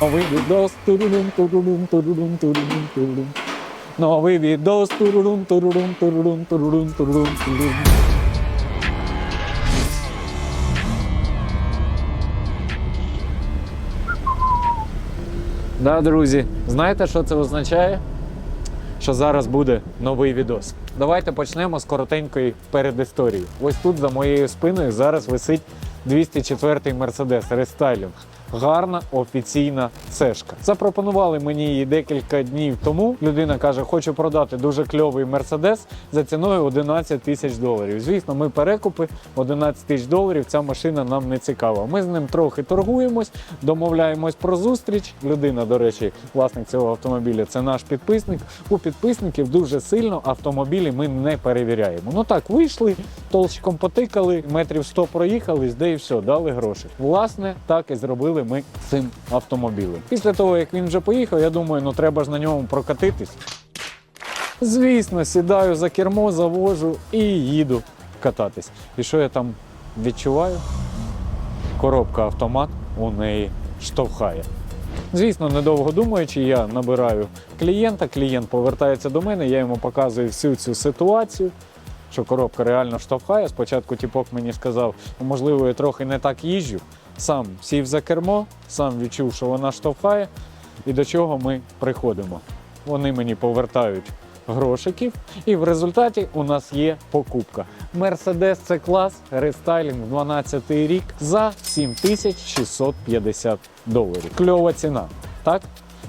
Новий відос, турурум, турурум, турурум, турурум, турурум. Новий відос, турурум, турурум, турурум, турурум, турурум, турурум. Да, друзі, знаєте, що це означає? Що зараз буде новий відос. Давайте почнемо з коротенької передісторії. Ось тут за моєю спиною зараз висить 204-й Mercedes рестайлінг. Гарна офіційна цешка. Запропонували мені її декілька днів тому. Людина каже, хочу продати дуже кльовий Мерседес за ціною 11 тисяч доларів. Звісно, ми перекупи 11 тисяч доларів. Ця машина нам не цікава. Ми з ним трохи торгуємось, домовляємось про зустріч. Людина, до речі, власник цього автомобіля, це наш підписник. У підписників дуже сильно автомобілі ми не перевіряємо. Ну так, вийшли, толчком потикали, метрів 100 проїхались, де і все, дали гроші. Власне, так і зробили ми цим автомобілем. Після того, як він вже поїхав, я думаю, ну треба ж на ньому прокатитись. Звісно, сідаю за кермо, завожу і їду кататись. І що я там відчуваю? Коробка автомат у неї штовхає. Звісно, недовго думаючи, я набираю клієнта, клієнт повертається до мене, я йому показую всю цю ситуацію, що коробка реально штовхає. Спочатку тіпок мені сказав, «Ну, можливо, я трохи не так їжджу. Сам сів за кермо, сам відчув, що вона штовхає, і до чого ми приходимо. Вони мені повертають грошиків, і в результаті у нас є покупка. Mercedes c клас рестайлінг 12 рік за 7650 доларів. Кльова ціна, так?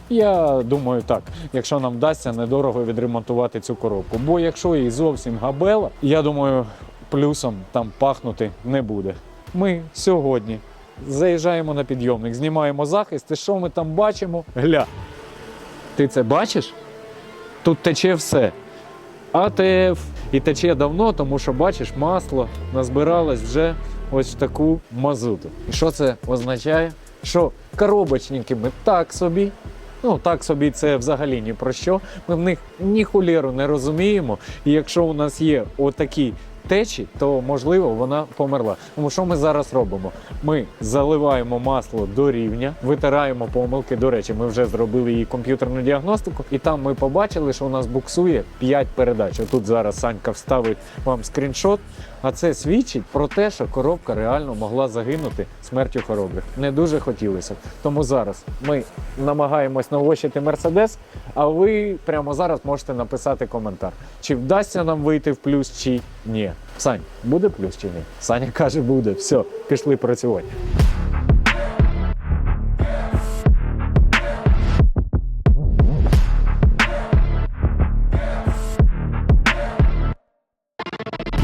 Я думаю, так, якщо нам вдасться недорого відремонтувати цю коробку. Бо якщо їй зовсім габела, я думаю, плюсом там пахнути не буде. Ми сьогодні заїжджаємо на підйомник, знімаємо захист, і що ми там бачимо? Гля. Ти це бачиш? Тут тече все. АТФ. І тече давно, тому що бачиш, масло назбиралось вже ось таку мазуту. І що це означає? Що коробочники ми так собі. Ну, так собі це взагалі ні про що. Ми в них ні хулєру не розуміємо. І якщо у нас є отакі течі, то можливо вона померла. Тому що ми зараз робимо? Ми заливаємо масло до рівня, витираємо помилки. До речі, ми вже зробили її комп'ютерну діагностику, і там ми побачили, що у нас буксує 5 передач. Тут зараз Санька вставить вам скріншот. А це свідчить про те, що коробка реально могла загинути смертю хоробрих. Не дуже хотілося. Тому зараз ми намагаємось навощити Мерседес, а ви прямо зараз можете написати коментар, чи вдасться нам вийти в плюс, чи ні. Сань, буде плюс чи ні? Саня каже, буде. Все, пішли працювати.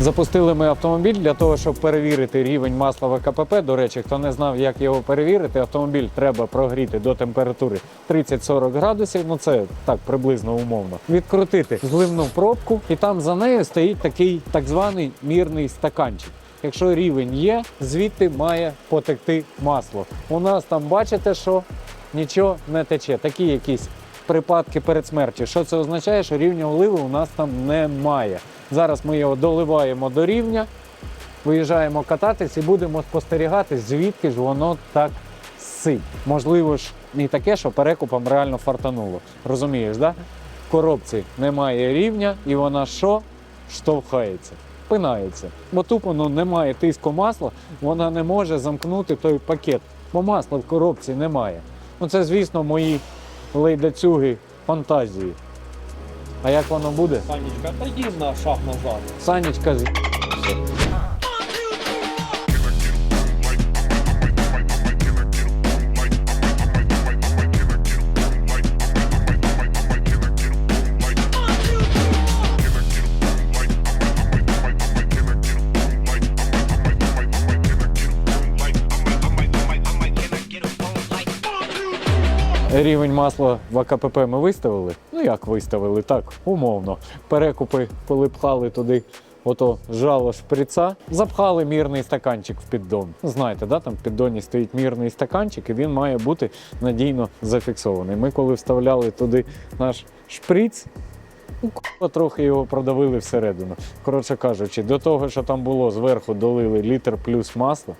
Запустили ми автомобіль для того, щоб перевірити рівень масла в КПП. До речі, хто не знав, як його перевірити, автомобіль треба прогріти до температури 30-40 градусів. Ну це так приблизно умовно. Відкрутити зливну пробку, і там за нею стоїть такий так званий мірний стаканчик. Якщо рівень є, звідти має потекти масло. У нас там бачите, що нічого не тече. Такі якісь припадки перед смертю. Що це означає? Що рівня оливи у нас там немає. Зараз ми його доливаємо до рівня, виїжджаємо кататись і будемо спостерігати, звідки ж воно так сить. Можливо ж і таке, що перекупом реально фартануло. Розумієш, да? В коробці немає рівня, і вона що? Штовхається. Пинається. Бо тупо ну, немає тиску масла, вона не може замкнути той пакет, бо масла в коробці немає. Ну це, звісно, мої лейдацюги фантазії. А як воно буде? Санечка, отойди на шаг назад. Санечка з... Рівень масла в АКПП ми виставили. Ну як виставили? Так, умовно. Перекупи, коли пхали туди ото жало шприца, запхали мірний стаканчик в піддон. Знаєте, да? там в піддоні стоїть мірний стаканчик, і він має бути надійно зафіксований. Ми коли вставляли туди наш шприц, ну, трохи його продавили всередину. Коротше кажучи, до того, що там було зверху долили літр плюс масла.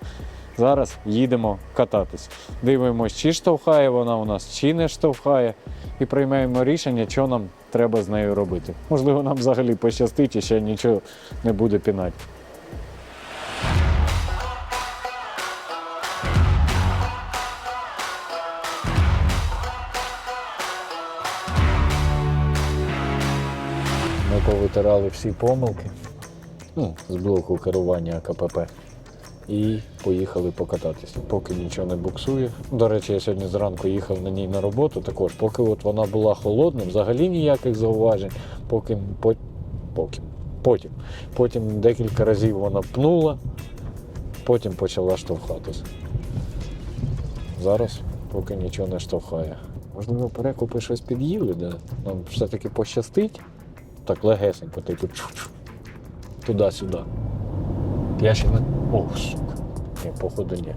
Зараз їдемо кататись. Дивимось, чи штовхає вона у нас, чи не штовхає, і приймаємо рішення, що нам треба з нею робити. Можливо, нам взагалі пощастить і ще нічого не буде пінати. Ми повитирали всі помилки ну, з блоку керування КПП і поїхали покататися. Поки нічого не буксує. До речі, я сьогодні зранку їхав на ній на роботу. Також, поки от вона була холодна, взагалі ніяких зауважень. Поки, по, поки, потім. Потім декілька разів вона пнула, потім почала штовхатися. Зараз поки нічого не штовхає. Можливо, перекупи щось під'їли, де нам все-таки пощастить. Так легесенько, типу. Туди-сюди. Я ще не. О, сука. Ні, походу ні.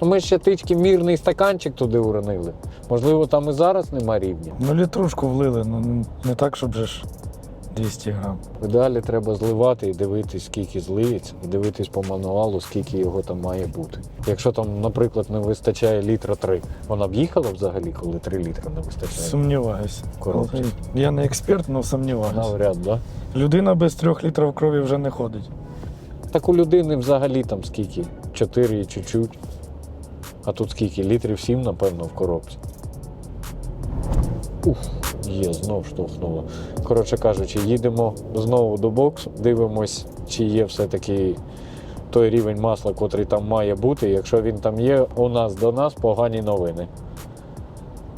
Ну ми ще тички мірний стаканчик туди уронили. Можливо, там і зараз нема рівня. Ну, літрушку влили, ну не так, щоб же ж 200 грам. Далі треба зливати і дивитись, скільки злиється, і дивитись по мануалу, скільки його там має бути. Якщо там, наприклад, не вистачає літра 3, вона б їхала взагалі, коли 3 літра не вистачає. Сумніваюся. Коробці. Я не експерт, але сумніваюся. Навряд, да? Людина без трьох літрів крові вже не ходить. Так у людини взагалі там скільки? 4 і чуть-чуть. А тут скільки? Літрів 7, напевно, в коробці. Ух, є, знов штовхнуло. Коротше кажучи, їдемо знову до боксу, дивимось, чи є все-таки той рівень масла, котрий там має бути. Якщо він там є, у нас до нас погані новини.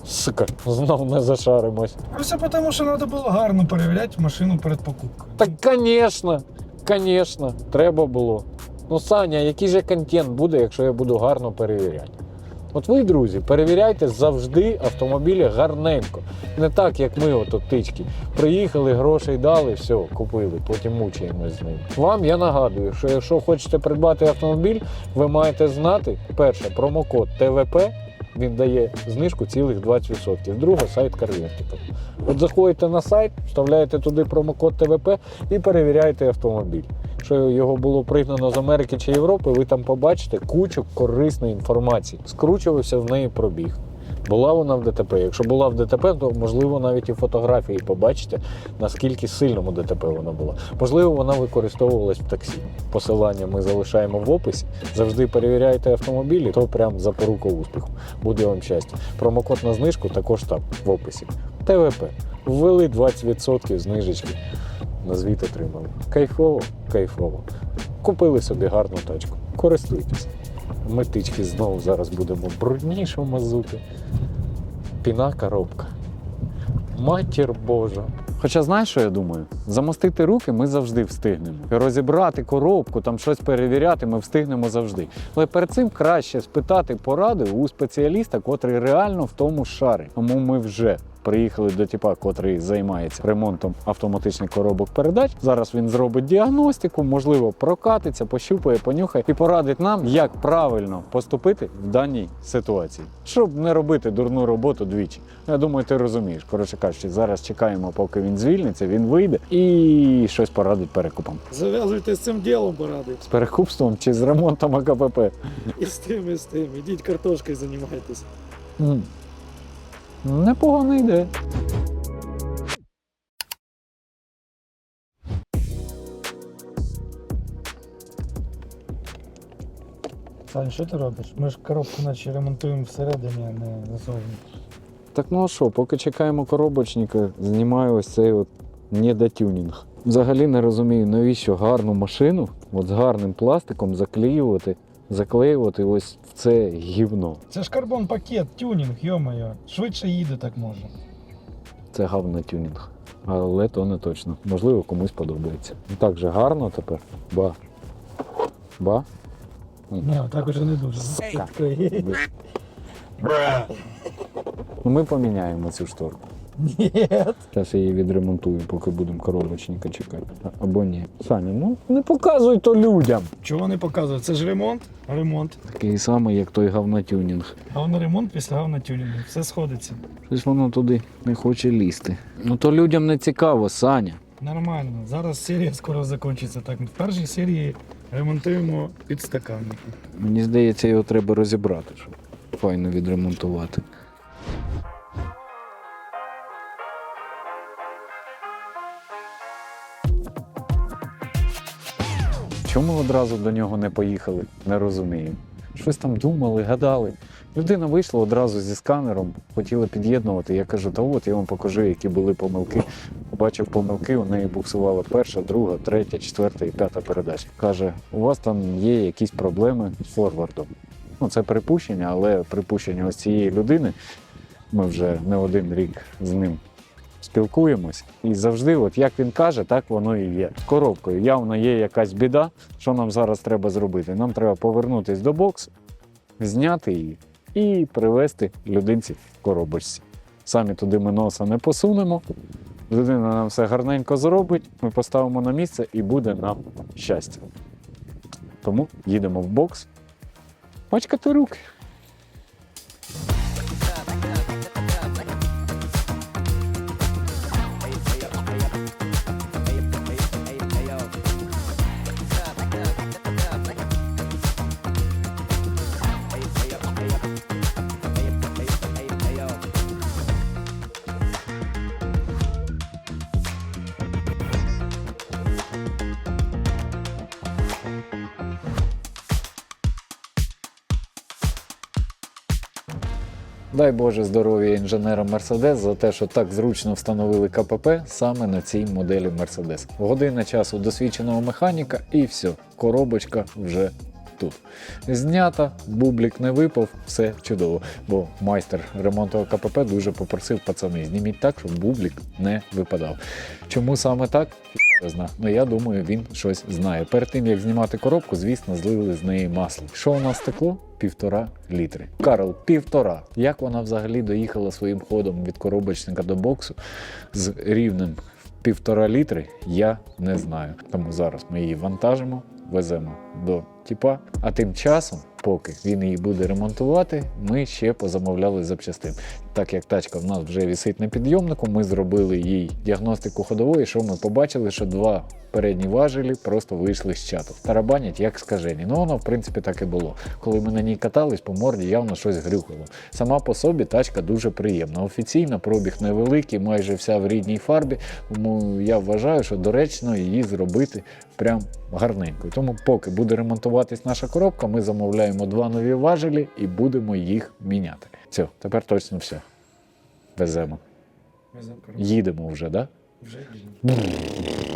Сука, знов не зашаримось. Все тому, що треба було гарно перевіряти машину перед покупкою. Так, звісно, звісно, треба було. Ну, Саня, який же контент буде, якщо я буду гарно перевіряти? От ви, друзі, перевіряйте завжди автомобілі гарненько. Не так, як ми, ото тички. Приїхали, грошей дали, все, купили, потім мучаємось з ним. Вам я нагадую, що якщо хочете придбати автомобіль, ви маєте знати, перше, промокод ТВП. Він дає знижку цілих 20%. Друге сайт CarVertical. От заходите на сайт, вставляєте туди промокод ТВП і перевіряєте автомобіль. Що його було пригнано з Америки чи Європи, ви там побачите кучу корисної інформації. Скручувався в неї пробіг. Була вона в ДТП. Якщо була в ДТП, то можливо навіть і фотографії побачите, наскільки сильному ДТП вона була. Можливо, вона використовувалась в таксі. Посилання ми залишаємо в описі. Завжди перевіряйте автомобілі, то прям запорука успіху. Буде вам щастя. Промокод на знижку також там в описі. ТВП. Ввели 20% знижечки. На звіт отримали. Кайфово, кайфово. Купили собі гарну тачку. Користуйтесь. Ми тички знову зараз будемо брудніше мазути. Піна коробка. Матір Божа. Хоча знаєш, що я думаю? Замостити руки ми завжди встигнемо. Розібрати коробку, там щось перевіряти, ми встигнемо завжди. Але перед цим краще спитати поради у спеціаліста, котрий реально в тому шарить. Тому ми вже приїхали до типа, котрий займається ремонтом автоматичних коробок передач. Зараз він зробить діагностику, можливо, прокатиться, пощупає, понюхає і порадить нам, як правильно поступити в даній ситуації, щоб не робити дурну роботу двічі. Я думаю, ти розумієш. Коротше кажучи, зараз чекаємо, поки він звільниться, він вийде і щось порадить перекупам. Зав'язуйте з цим ділом поради. З перекупством чи з ремонтом АКПП. І з тим, і з тим. Ідіть картошкою займайтесь. М. Непогана ідея. Сань, що ти робиш? Ми ж коробку наче ремонтуємо всередині, а не назовні. Так ну а що, поки чекаємо коробочника, знімаю ось цей от недотюнінг. Взагалі не розумію, навіщо гарну машину от з гарним пластиком заклеювати, заклеювати ось в це гівно. Це ж карбон пакет, тюнінг, йо-моє. Швидше їде так може. Це гавна тюнінг. Але то не точно. Можливо, комусь подобається. Ну, Так же гарно тепер. Ба. Ба. Ні, так уже не дуже. Сука. Ну, ми поміняємо цю шторку. Ні. Зараз я її відремонтую, поки будемо коробочника чекати. Або ні. Саня, ну не показуй то людям. Чого не показує? Це ж ремонт. Ремонт. Такий самий, як той говнотюнінг. Говно ремонт після говна тюнінгу. Все сходиться. Щось воно туди не хоче лізти. Ну то людям не цікаво, Саня. Нормально. Зараз серія скоро закінчиться. Так, в першій серії Ремонтуємо підстаканники. Мені здається, його треба розібрати, щоб файно відремонтувати. Чому одразу до нього не поїхали? Не розумію. Щось там думали, гадали. Людина вийшла одразу зі сканером, хотіла під'єднувати. Я кажу, та от я вам покажу, які були помилки. Побачив помилки, у неї буксувала перша, друга, третя, четверта і п'ята передача. Каже, у вас там є якісь проблеми з форвардом. Ну, це припущення, але припущення ось цієї людини. Ми вже не один рік з ним спілкуємось. І завжди, от як він каже, так воно і є. З коробкою явно є якась біда. Що нам зараз треба зробити? Нам треба повернутися до боксу, зняти її і привезти людинці в коробочці. Самі туди ми носа не посунемо. Людина нам все гарненько зробить, ми поставимо на місце і буде нам щастя. Тому їдемо в бокс. Мачкати руки. Дай Боже здоров'я інженерам Mercedes за те, що так зручно встановили КПП саме на цій моделі Mercedes. Година часу досвідченого механіка і все, коробочка вже тут. Знята, бублік не випав, все чудово. Бо майстер ремонту КПП дуже попросив пацани, зніміть так, щоб бублік не випадав. Чому саме так? Я знаю. Ну я думаю, він щось знає. Перед тим як знімати коробку, звісно, злили з неї масло. Що у нас текло? Півтора літри. Карл, півтора. Як вона взагалі доїхала своїм ходом від коробочника до боксу з рівнем півтора літри, я не знаю. Тому зараз ми її вантажимо, веземо до тіпа. А тим часом, поки він її буде ремонтувати, ми ще позамовляли запчастин. Так як тачка в нас вже висить на підйомнику, ми зробили їй діагностику ходової, що ми побачили, що два передні важелі просто вийшли з чату. Тарабанять як скажені. Ну воно в принципі так і було. Коли ми на ній катались, по морді явно щось грюкало. Сама по собі тачка дуже приємна. Офіційно пробіг невеликий, майже вся в рідній фарбі. Тому я вважаю, що доречно її зробити прям гарненькою. Тому, поки буде ремонтуватись наша коробка, ми замовляємо два нові важелі і будемо їх міняти. Все, тепер точно все. Веземо. Веземо Їдемо вже, так? Да? Вже їдемо.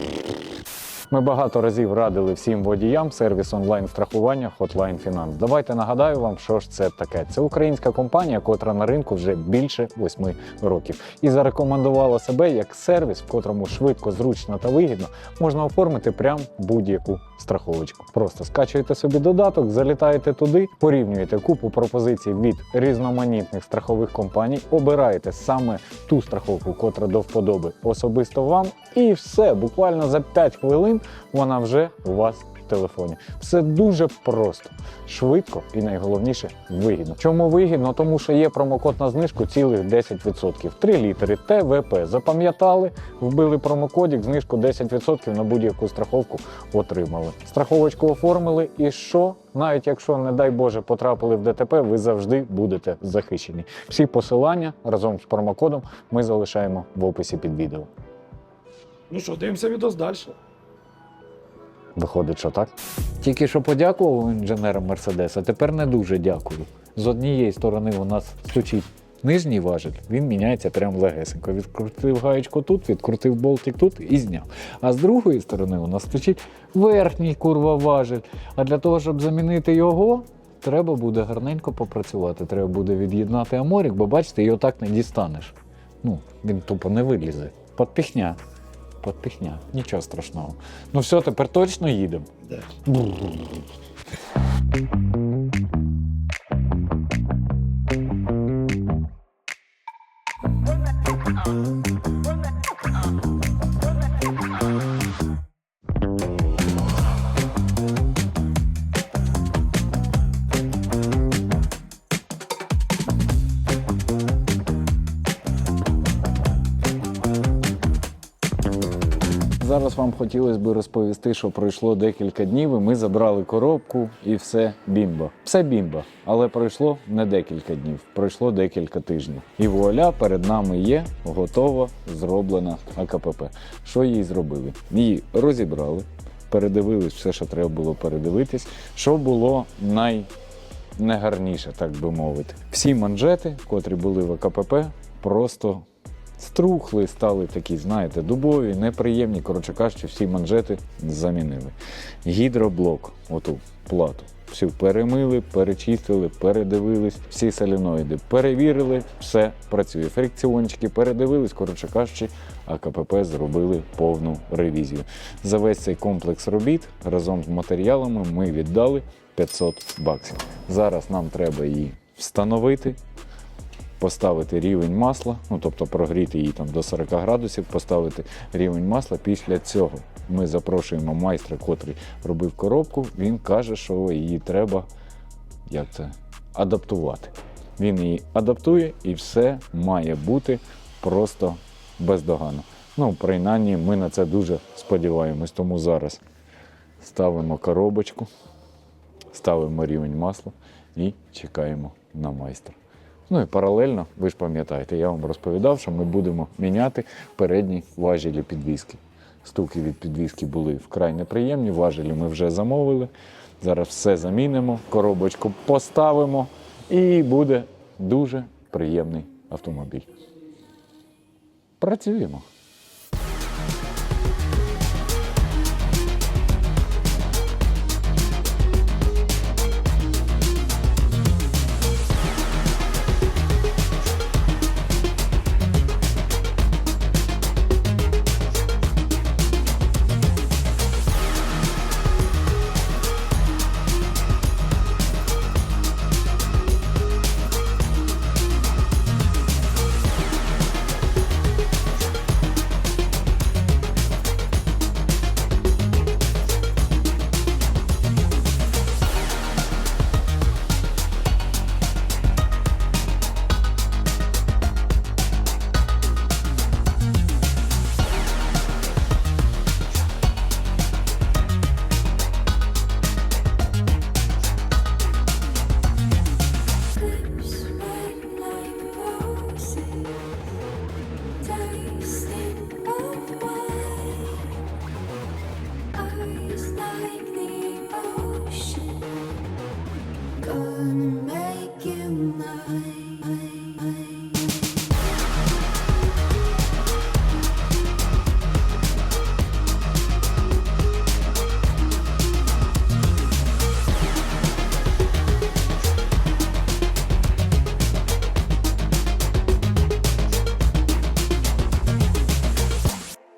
Ми багато разів радили всім водіям сервіс онлайн-страхування Hotline Finance. Давайте нагадаю вам, що ж це таке. Це українська компанія, котра на ринку вже більше 8 років і зарекомендувала себе як сервіс, в котрому швидко, зручно та вигідно можна оформити прям будь-яку страховочку. Просто скачуєте собі додаток, залітаєте туди, порівнюєте купу пропозицій від різноманітних страхових компаній, обираєте саме ту страховку, котра до вподоби особисто вам, і все, буквально за 5 хвилин вона вже у вас в телефоні. Все дуже просто, швидко і найголовніше вигідно. Чому вигідно? Тому що є промокод на знижку цілих 10%. 3 літери ТВП. Запам'ятали, вбили промокодик, знижку 10% на будь-яку страховку отримали. Страховочку оформили, і що? Навіть якщо, не дай Боже, потрапили в ДТП, ви завжди будете захищені. Всі посилання разом з промокодом ми залишаємо в описі під відео. Ну що, дивимося відос далі. Виходить, що так. Тільки що подякував інженерам Мерседес, а тепер не дуже дякую. З однієї сторони у нас стучить нижній важель, він міняється прям легесенько. Відкрутив гаєчку тут, відкрутив болтик тут і зняв. А з другої сторони у нас стучить верхній курва важель. А для того, щоб замінити його, треба буде гарненько попрацювати. Треба буде від'єднати аморік, бо бачите, його так не дістанеш. Ну, він тупо не вилізе. Подпіхня. Подпіхня. Нічого страшного. Ну все, тепер точно їдемо. Да. Хотілося б розповісти, що пройшло декілька днів, і ми забрали коробку і все бімба. Все бімба. Але пройшло не декілька днів, пройшло декілька тижнів. І вуаля, перед нами є готова зроблена АКПП. Що їй зробили? Її розібрали, передивились все, що треба було передивитись. Що було най найгарніше, так би мовити. Всі манжети, котрі були в АКПП, просто струхли, стали такі, знаєте, дубові, неприємні. Коротше кажучи, всі манжети замінили. Гідроблок, оту плату. Всю перемили, перечистили, передивились, всі соліноїди перевірили, все працює. Фрикціончики передивились, коротше кажучи, а КПП зробили повну ревізію. За весь цей комплекс робіт разом з матеріалами ми віддали 500 баксів. Зараз нам треба її встановити, поставити рівень масла, ну тобто прогріти її там до 40 градусів, поставити рівень масла. Після цього ми запрошуємо майстра, котрий робив коробку. Він каже, що її треба як це, адаптувати. Він її адаптує і все має бути просто бездоганно. Ну, принаймні, ми на це дуже сподіваємось. Тому зараз ставимо коробочку, ставимо рівень масла і чекаємо на майстра. Ну і паралельно, ви ж пам'ятаєте, я вам розповідав, що ми будемо міняти передні важелі підвіски. Стуки від підвіски були вкрай неприємні, важелі ми вже замовили. Зараз все замінимо, коробочку поставимо і буде дуже приємний автомобіль. Працюємо.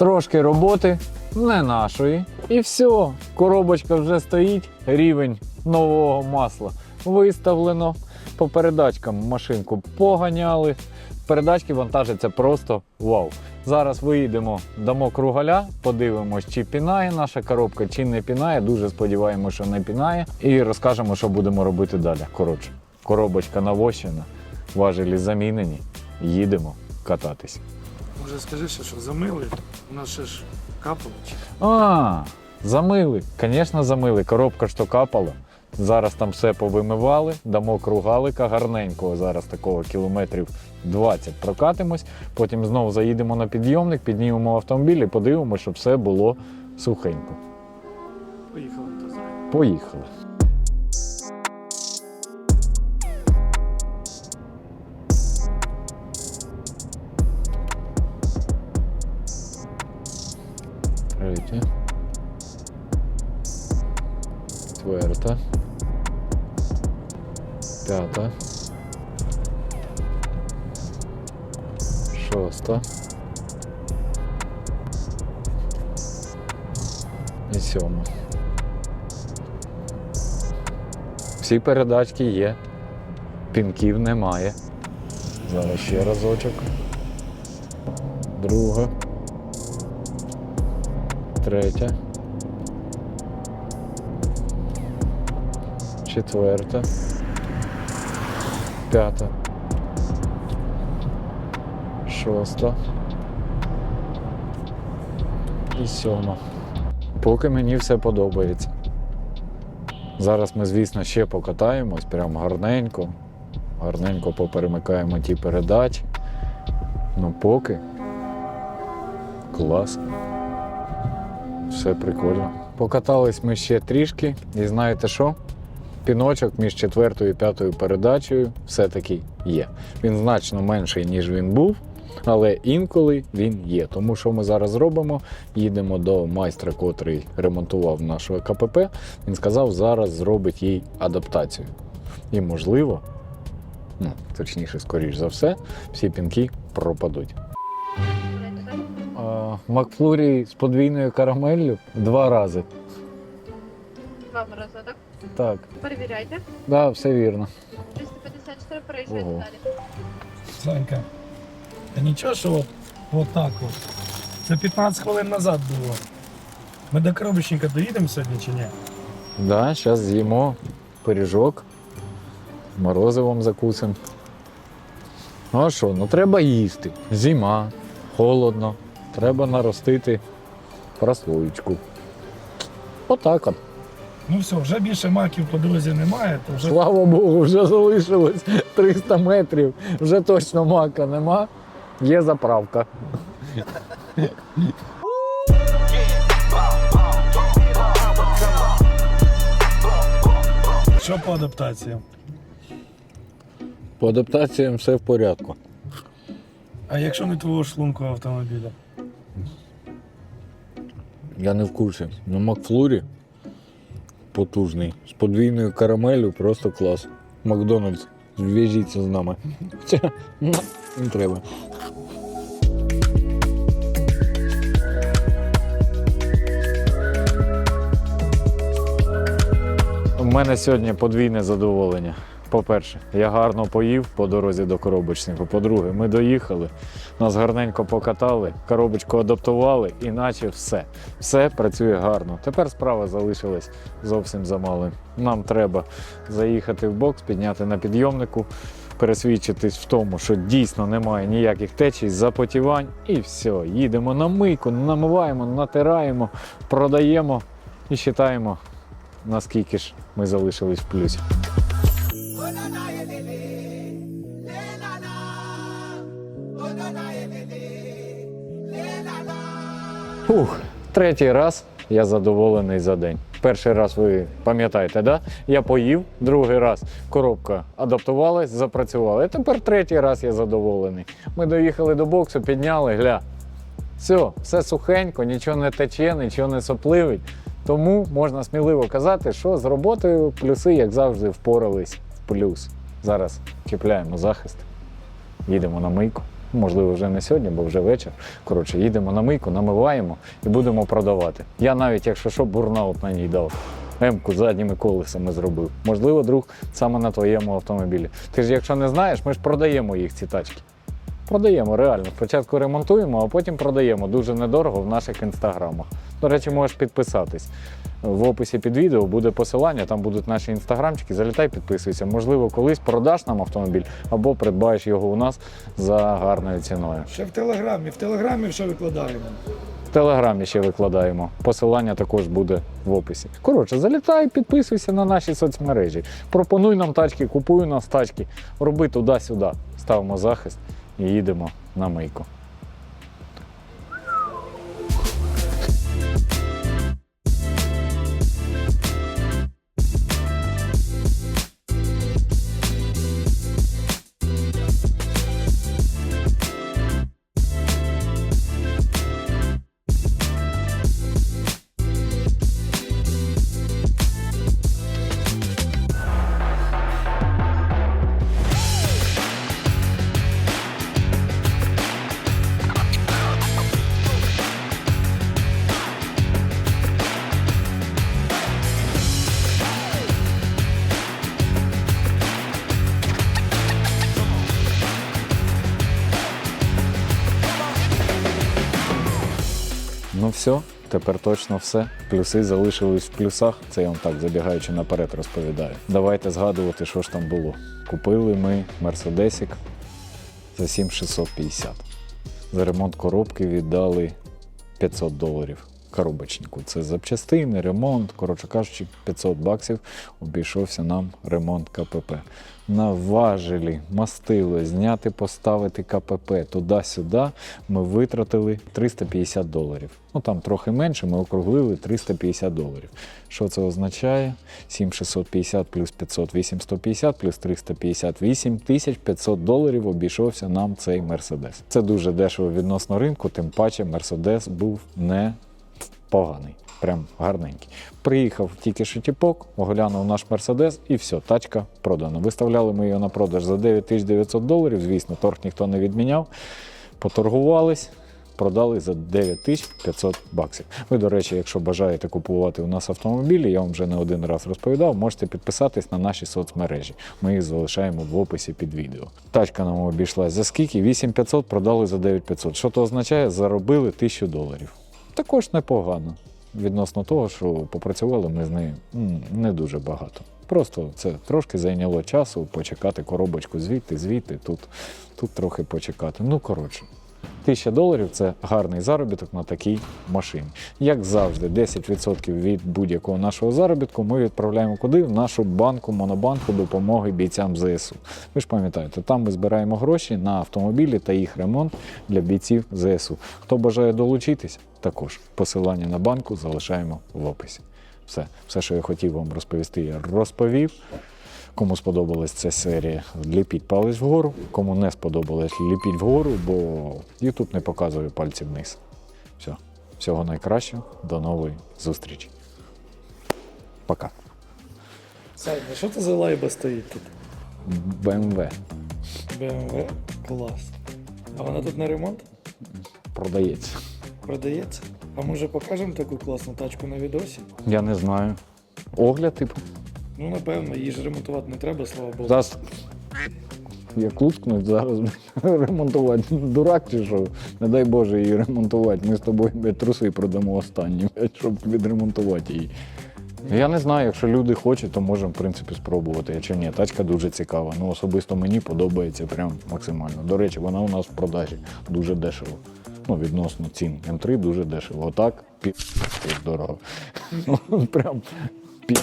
Трошки роботи не нашої. І все, коробочка вже стоїть, рівень нового масла виставлено. По передачкам машинку поганяли. Передачки вантажаться просто вау. Зараз виїдемо, дамо кругаля, подивимось, чи пінає наша коробка, чи не пінає. Дуже сподіваємося, що не пінає. І розкажемо, що будемо робити далі. Коротше, коробочка навощена, важелі замінені. Їдемо кататись. Може скажи що замили, у нас ще ж капало. А, замили. Звісно, замили. Коробка ж то капала. Зараз там все повимивали, дамо кругалика гарненького. Зараз такого кілометрів 20 прокатимось. Потім знову заїдемо на підйомник, піднімемо автомобіль і подивимося, щоб все було сухенько. Поїхали. Поїхали. Всі передачки є. Пінків немає. Зараз ще разочок. Друга. Третя. Четверта. П'ята. Шоста. і сьома. Поки мені все подобається. Зараз ми, звісно, ще покатаємось, прям гарненько. Гарненько поперемикаємо ті передачі. Ну поки. Клас. Все прикольно. Покатались ми ще трішки, і знаєте що? Піночок між четвертою і п'ятою передачею все-таки є. Він значно менший, ніж він був, але інколи він є. Тому що ми зараз робимо? Їдемо до майстра, котрий ремонтував нашу КПП. Він сказав, зараз зробить їй адаптацію. І можливо, ну, точніше, скоріш за все, всі пінки пропадуть. А, Макфлурі з подвійною карамеллю два рази. Два рази, так? Так, Перевіряйте. да, все вірно. 354 переїжджайте далі. Санька, та нічого, що от, от так от. Це 15 хвилин назад було. Ми до коробочника доїдемо сьогодні чи ні? Да, зараз з'їмо пиріжок, морозивом закусимо. Ну а що, ну треба їсти. Зима, холодно, треба наростити прослоєчку. Отак от. Ну все, вже більше маків по дорозі немає, то вже Слава Богу, вже залишилось 300 метрів. Вже точно мака нема. Є заправка. що по адаптаціям. По адаптаціям все в порядку. А якщо не твого шлунку автомобіля? Я не в курсі. На Макфлурі потужний. З подвійною карамелю просто клас. Макдональдс, зв'яжіться з нами. Це не треба. Мене сьогодні подвійне задоволення. По-перше, я гарно поїв по дорозі до коробочника. По-друге, ми доїхали, нас гарненько покатали, коробочку адаптували, і наче все. Все працює гарно. Тепер справа залишилась зовсім замалим. Нам треба заїхати в бокс, підняти на підйомнику, пересвідчитись в тому, що дійсно немає ніяких течій, запотівань, і все. Їдемо на мийку, намиваємо, натираємо, продаємо і вважаємо, наскільки ж ми залишились в плюсі. Фух, третій раз я задоволений за день. Перший раз ви пам'ятаєте, да? Я поїв, другий раз коробка адаптувалась, запрацювала. І тепер третій раз я задоволений. Ми доїхали до боксу, підняли, гля. Все, все сухенько, нічого не тече, нічого не сопливить. Тому можна сміливо казати, що з роботою плюси, як завжди, впорались в плюс. Зараз чіпляємо захист, їдемо на мийку. Можливо, вже не сьогодні, бо вже вечір. Коротше, їдемо на мийку, намиваємо і будемо продавати. Я навіть, якщо що, бурнаут на ній дав. М-ку задніми колесами зробив. Можливо, друг саме на твоєму автомобілі. Ти ж, якщо не знаєш, ми ж продаємо їх ці тачки. Продаємо реально. Спочатку ремонтуємо, а потім продаємо дуже недорого в наших інстаграмах. До речі, можеш підписатись. В описі під відео буде посилання, там будуть наші інстаграмчики. Залітай, підписуйся. Можливо, колись продаш нам автомобіль або придбаєш його у нас за гарною ціною. Ще в телеграмі. В телеграмі що викладаємо. В телеграмі ще викладаємо. Посилання також буде в описі. Коротше, залітай, підписуйся на наші соцмережі. Пропонуй нам тачки, купуй у нас тачки, роби туди-сюди. Ставимо захист і їдемо на мийку. Тепер точно все. Плюси залишились в плюсах. Це я вам так забігаючи наперед розповідаю. Давайте згадувати, що ж там було. Купили ми Мерседесік за 7650. За ремонт коробки віддали 500 доларів. Коробочнику. Це запчастини, ремонт. Коротше кажучи, 500 баксів обійшовся нам ремонт КПП. Наважили, мастило, зняти, поставити КПП туди-сюди. Ми витратили 350 доларів. Ну там трохи менше, ми округлили 350 доларів. Що це означає? 7650 плюс 500, 8150 плюс 350, 8500 доларів обійшовся нам цей Мерседес. Це дуже дешево відносно ринку, тим паче Мерседес був не поганий. Прям гарненький. Приїхав тільки що тіпок, оглянув наш Мерседес і все, тачка продана. Виставляли ми його на продаж за 9900 доларів. Звісно, торг ніхто не відміняв. Поторгувались, продали за 9500 баксів. Ви, до речі, якщо бажаєте купувати у нас автомобілі, я вам вже не один раз розповідав, можете підписатись на наші соцмережі. Ми їх залишаємо в описі під відео. Тачка нам обійшлась за скільки? 8500 продали за 9500. Що то означає? Заробили 1000 доларів. Також непогано. Відносно того, що попрацювали ми з нею не дуже багато. Просто це трошки зайняло часу почекати коробочку звідти, звідти, тут, тут трохи почекати. Ну, коротше, Тисяча доларів це гарний заробіток на такій машині. Як завжди, 10% від будь-якого нашого заробітку ми відправляємо куди? В нашу банку, монобанку допомоги бійцям ЗСУ. Ви ж пам'ятаєте, там ми збираємо гроші на автомобілі та їх ремонт для бійців ЗСУ. Хто бажає долучитись, також посилання на банку залишаємо в описі. Все, все, що я хотів вам розповісти, я розповів. Кому сподобалась ця серія, ліпіть палець вгору. Кому не сподобалось, ліпіть вгору, бо YouTube не показує пальці вниз. Все. Всього найкращого. До нової зустрічі. Пока. Сань, а що це за лайба стоїть тут? БМВ BMW? Клас. А вона тут на ремонт? продається. Продається? А може покажемо таку класну тачку на відосі? Я не знаю. Огляд, типу. Ну, напевно, її ж ремонтувати не треба, слава Богу. Зараз як лускнуть, зараз ремонтувати. Дурак чи що? Не дай Боже її ремонтувати. Ми з тобою блядь, труси продамо останні, блядь, щоб відремонтувати її. Я не знаю, якщо люди хочуть, то можемо в принципі спробувати. Якщо ні, тачка дуже цікава. Ну особисто мені подобається прям максимально. До речі, вона у нас в продажі дуже дешево. Ну, відносно цін. М3 дуже дешево. Отак пі дорого. Ну, Прям пі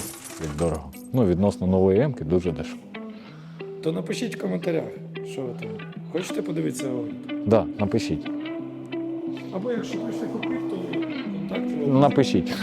як дорого. Ну, відносно нової М-ки дуже дешево. То напишіть в коментарях, що ви там. Хочете подивитися? огляд? Да, напишіть. Або якщо ви ще купив, то контакт. Напишіть.